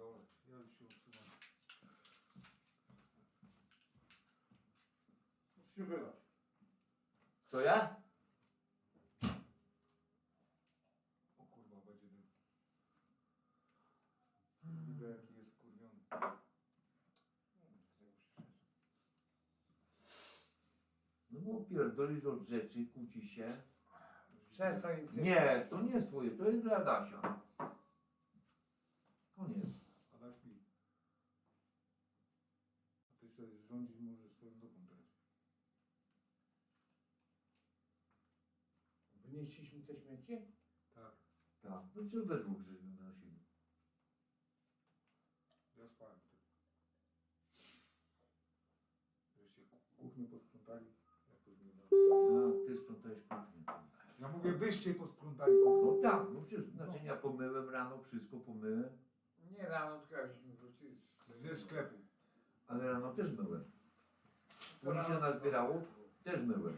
pierdolę. Ja już się odsuwam. Muszę się wylać. To ja? O kurwa, będzie dym. Widzę jaki jest kurwiony. No bo pierdolisz od rzeczy, kłóci się. Przestań. Nie, to nie jest twoje, to jest dla Adasia. Koniec. Adaś pi. A ty sobie rządzić możesz swoją dupą teraz. Wnieśliśmy te śmieci? Tak. Tak. No czy we dwóch żeśmy nosili. Ja spałem ty. Żeście ku- kuchnię posprzątali. Ja pozmywałem. A, ty sprzątałeś kuchnię. Ja mówię, wyście posprzątali kuchnię. No tak, no przecież naczynia pomyłem rano, wszystko pomyłem. Nie rano, tylko jakśmy wrócili z... Ze sklepu. Ale rano też myłem. To Oni się nazbierało, też myłem.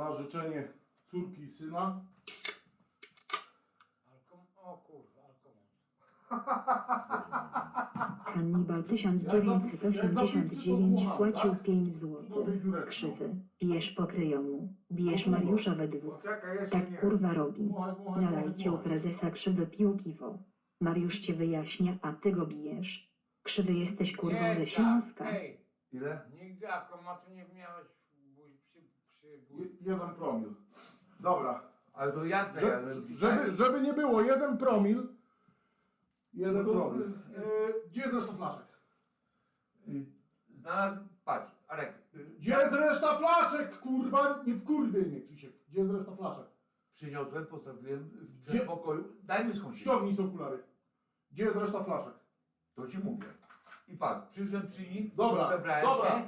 Na, życzenie córki i syna. Alkom... O kurwa. Hannibal 1989 wpłacił 5 zł. Do tej dziureczki. Krzywy. Bijesz pokryjomu. Bijesz Mariusza we dwóch. Tak kurwa robi. Nalajcie u prezesa krzywy pił piwo. Mariusz cię wyjaśnia, a ty go bijesz. Krzywy jesteś kurwą ze tak. Śląska. Ej, Ile? nigdy akomatu nie miałeś w buzi, przy... przy buzi. Je- Jeden promil. Dobra. Ale to jak Że, żeby, żeby nie było, jeden promil. Jeden No promil. E, gdzie jest reszta flaszek? Y, Znalazł, patrz, Arek, y, Gdzie jest reszta flaszek, kurwa? Nie wkurwie mnie, Krzysiek. Gdzie jest reszta flaszek? przyniosłem, postawiłem w Gdzie? przedpokoju. Daj mi skądś. Ściągnij z okulary. Gdzie jest reszta flaszek? To ci mówię. I patrz, przyszedłem przy nich, Dobra, zebrałem dobra. się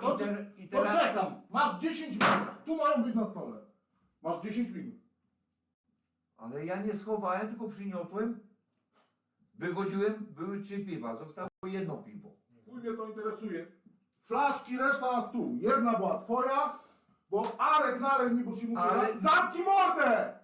To, i, te, i to teraz... czekam. Masz 10 minut. Tu mają być na stole. Masz 10 minut. Ale ja nie schowałem, tylko przyniosłem. Wychodziłem, były trzy piwa, zostało jedno piwo. Chuj mnie to interesuje. Flaszki, reszta na stół. Jedna była twoja, bo Arek nalej mi, bo się muszę Ale- napić. Zamknij mordę!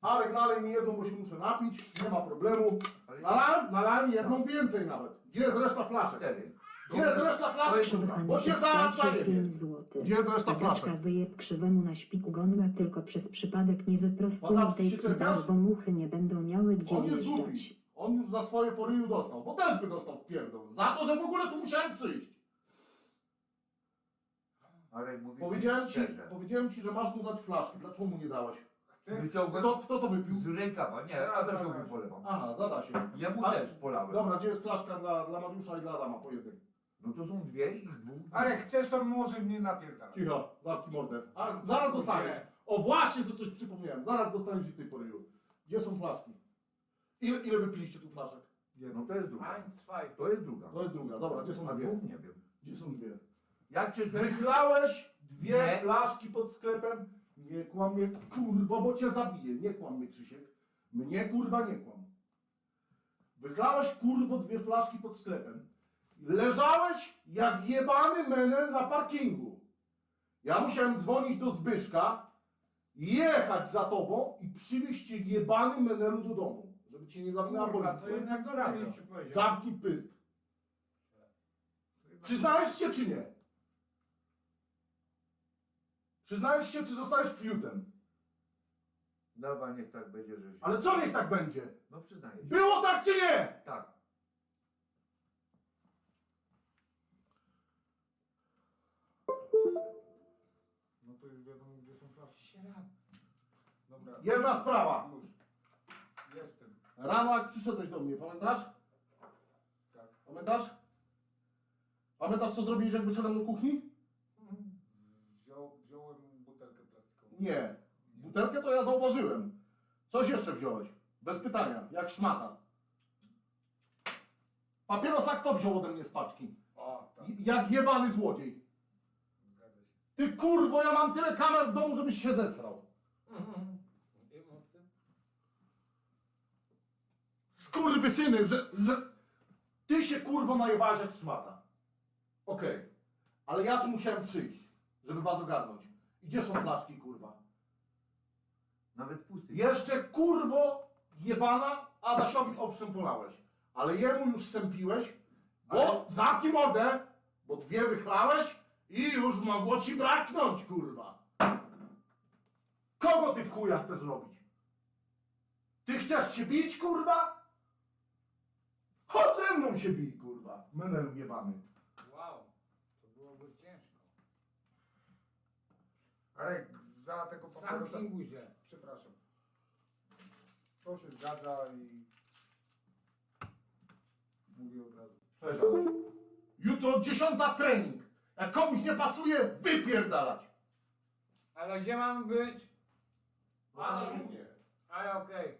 Arek nalej mi jedną, bo się muszę napić. Nie ma problemu. Ale- Nalałem, nalałem jedną więcej nawet. Gdzie jest reszta flaszek? Cztery. Gdzie jest reszta flaszek? Kurwa? Bo cię zaraz zajebie. 5 zł. Gdzie jest reszta flaszek? wyjeb krzywemu na śpiku gonga, tylko przez przypadek nie wyprostuj Adaczki tej się bo muchy nie będą miały gdzie On jest zjeżdżać. głupi. On już za swoje poryju dostał, bo też by dostał w pierdol. Za to, że w ogóle tu musiałem przyjść. Arek mówi Powiedziałem ci, szczerze. powiedziałem ci, że masz mu dać flaszki. Dlaczego mu nie dałeś? Wyciągłem Kto, kto to wypił? z rękawa, nie, Zaraz, Adasiowi zaraz. polewam. Aha, zada się. Jemu A- też polałem. Dobra, gdzie jest flaszka dla, dla Mariusza i dla Adama po jednej? No to są dwie i dwóch. Arek, chcesz to może mnie napierdalać. Cicho, zamknij mordę. A zaraz dostaniesz. O właśnie, że coś przypomniałem. Zaraz dostaniesz i tej poryju. Gdzie są flaszki? Ile, ile wypiliście tu flaszek? No to jest druga. Ein, zwei. To jest druga. To jest druga. Dobra, gdzie są A dwie? dwóch nie wiem. Gdzie są dwie? Jak przyszłem, Wychlałeś dwie Nie. flaszki pod sklepem. Nie kłam mnie, kurwa, bo cię zabiję. Nie kłam mnie, Krzysiek. Mnie, kurwa, nie kłam. Wychlałeś, kurwo, dwie flaszki pod sklepem. Leżałeś jak jebany menel na parkingu. Ja musiałem dzwonić do Zbyszka, jechać za tobą i przywieźć cię jebany menelu do domu, żeby cię nie zawinęła Kurwa, to policja. jednak do powiedział. Zamknij pysk. Przyznałeś się czy nie? Przyznałeś się, czy zostałeś fiutem? Dobra, niech tak będzie, że się... Ale co niech tak będzie? No przyznaję się. Było tak czy nie? Tak. No to już wiadomo, gdzie są flaszki. Dobra. Jedna sprawa. Już. Jestem. Rano jak przyszedłeś do mnie, pamiętasz? Tak. Pamiętasz? Pamiętasz co zrobiłeś jak wyszedłem do kuchni? Wziął, wziąłem butelkę plastikową. Nie. Butelkę to ja zauważyłem. Coś jeszcze wziąłeś. Bez pytania, jak szmata. Papierosa kto wziął ode mnie z paczki? O, tak. J- Jak jebany złodziej. Zgadza się. Ty kurwo, ja mam tyle kamer w domu, żebyś się zesrał. Mhm. Emocje. Skurwysyny, że, że ty się kurwo najebałeś jak szmata. Okej. Ale ja tu musiałem przyjść, żeby was ogarnąć. I Gdzie są flaszki, kurwa? Nawet pusty. Jeszcze, kurwo, jebana, Adasiowi owszem polałeś. Ale jemu już sępiłeś, bo Ale- za kim mordę, bo dwie wychlałeś i już mogło ci braknąć, kurwa. Kogo ty w chuja chcesz robić? Ty chcesz się bić, kurwa? Chodź ze mną się bij, kurwa. Menel jebany. Wow, to byłoby ciężko. Arek, za tego papierosa... Zamknij buzię. Przepraszam. To się zgadza i... Mówię od razu. Cześć. Adaś. Jutro dziesiąta trening. Jak komuś nie pasuje, wypierdalać. Ale gdzie mam być? Adaś u mnie. Ale okej.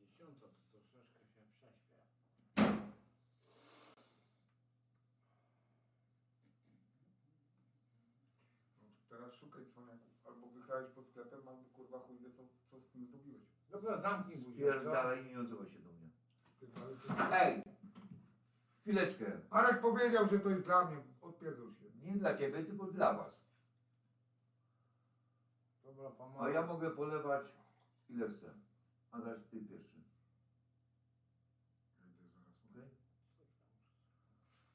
Dziesiąta to troszeczkę się prześpię. No, to teraz szukaj cwaniaków. Albo wychlałeś pod sklepem, albo kurwa chuj wie co, co z tym zrobiłeś. Dobra, zamknij buzię. Co? dalej nie odzywa się do mnie. Ej! Chwileczkę. Arek powiedział, że to jest dla mnie. Odpierdol się. Nie dla ciebie, tylko dla was. Dobra, A pomogę. ja mogę polewać ile chcę. Adaś, ty pierwszy. Okej?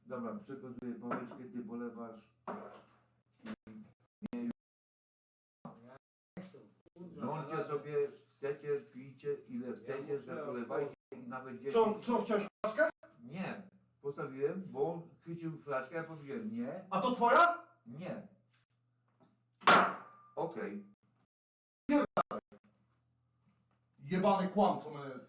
Dobra, przekazuję pałeczkę, ty polewasz. Ale- sobie, chcecie, pijcie ile chcecie, że polewajcie i nawet dzieci. Co, co chciałeś flaszkę? Nie. Postawiłem, bo on chycił flaszkę, ja powiedziałem nie, A to twoja? nie. Okej. Jebany kłamco menelski.